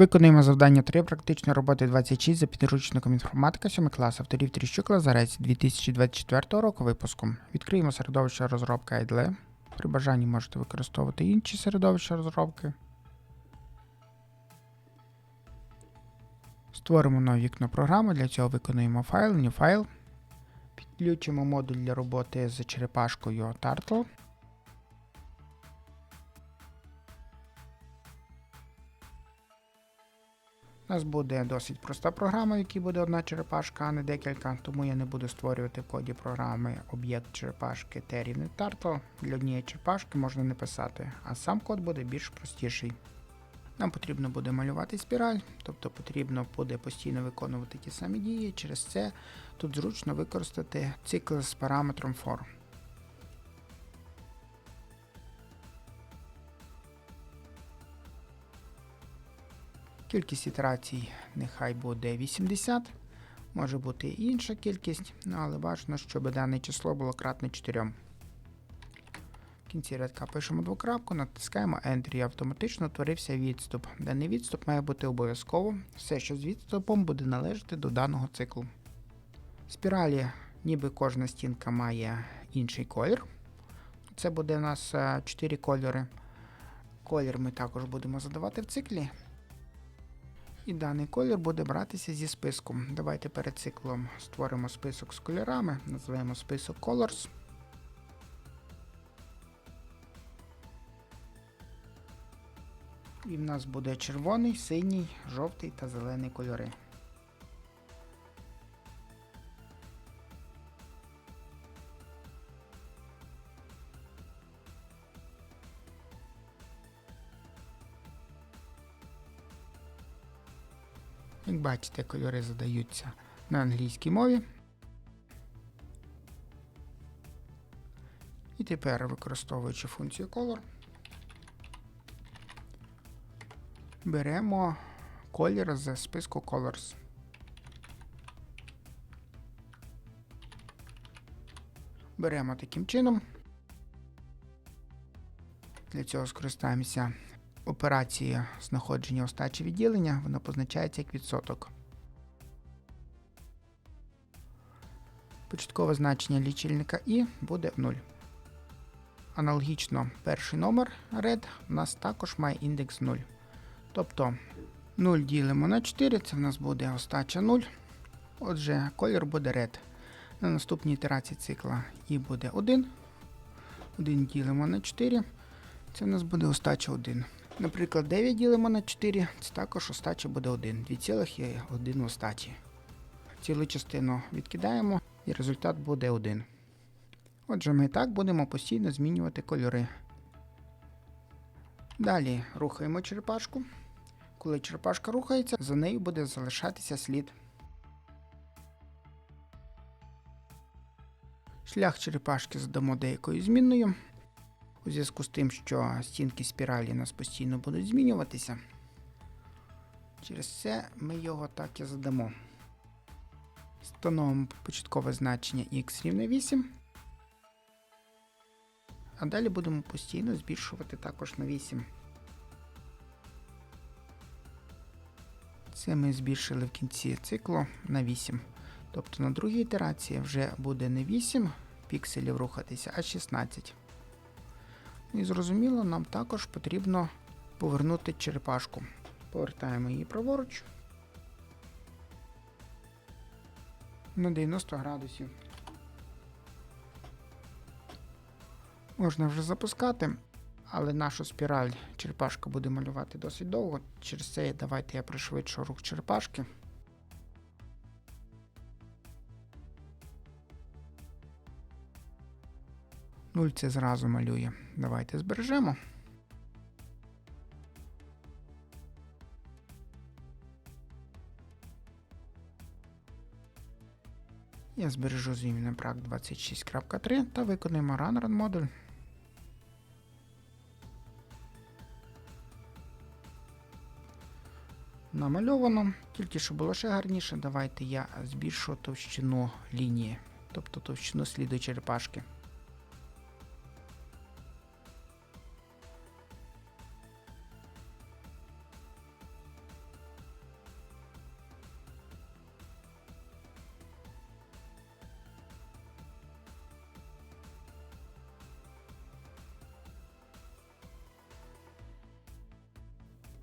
Виконуємо завдання 3 практичної роботи 26 за підручником інформатика 7 клас авторів Тріщук Лазарець 2024 року випуску. Відкриємо середовище розробки IDLE. При бажанні можете використовувати інші середовища розробки. Створимо нове вікно програми. Для цього виконуємо файл, new файл. Підключимо модуль для роботи з черепашкою Turtle. У нас буде досить проста програма, в якій буде одна черепашка, а не декілька, тому я не буду створювати в коді програми об'єкт черепашки T рівне Turtle. Для однієї черепашки можна не писати, а сам код буде більш простіший. Нам потрібно буде малювати спіраль, тобто потрібно буде постійно виконувати ті самі дії. Через це тут зручно використати цикл з параметром for. Кількість ітерацій нехай буде 80, може бути і інша кількість, але бажано, щоб дане число було кратне 4. В кінці рядка пишемо двокрапку, натискаємо Enter і автоматично утворився відступ. Даний відступ має бути обов'язково. Все, що з відступом буде належати до даного циклу. Спіралі, ніби кожна стінка має інший колір. Це буде у нас 4 кольори. Колір ми також будемо задавати в циклі. І даний колір буде братися зі списку. Давайте перед циклом створимо список з кольорами, називаємо список Colors. І в нас буде червоний, синій, жовтий та зелений кольори. Як бачите, кольори задаються на англійській мові. І тепер, використовуючи функцію color, беремо колір з списку Colors. Беремо таким чином. Для цього скористаємося операцією знаходження остачі відділення, вона позначається як відсоток. Початкове значення лічильника І буде 0. Аналогічно перший номер red у нас також має індекс 0. Тобто 0 ділимо на 4, це в нас буде остача 0. Отже, колір буде red. На наступній ітерації цикла І буде 1. 1 ділимо на 4. Це в нас буде остача 1. Наприклад, 9 ділимо на 4, це також остача буде 1. 2,1 в остачі. Цілу частину відкидаємо і результат буде 1. Отже, ми і так будемо постійно змінювати кольори. Далі рухаємо черепашку. Коли черепашка рухається, за нею буде залишатися слід. Шлях черепашки задамо деякою змінною. У зв'язку з тим, що стінки спіралі у нас постійно будуть змінюватися. Через це ми його так і задамо. Встановимо початкове значення x рівне 8. А далі будемо постійно збільшувати також на 8. Це ми збільшили в кінці циклу на 8. Тобто на другій ітерації вже буде не 8 пікселів рухатися, а 16. І зрозуміло, нам також потрібно повернути черепашку. Повертаємо її праворуч на 90 градусів. Можна вже запускати, але нашу спіраль черепашка буде малювати досить довго. Через це давайте я пришвидшу рух черепашки. Нуль це зразу малює. Давайте збережемо. Я збережу змінний прак 26.3 та виконуємо Run Run модуль. Намальовано, тільки щоб було ще гарніше, давайте я збільшу товщину лінії, тобто товщину сліду черепашки.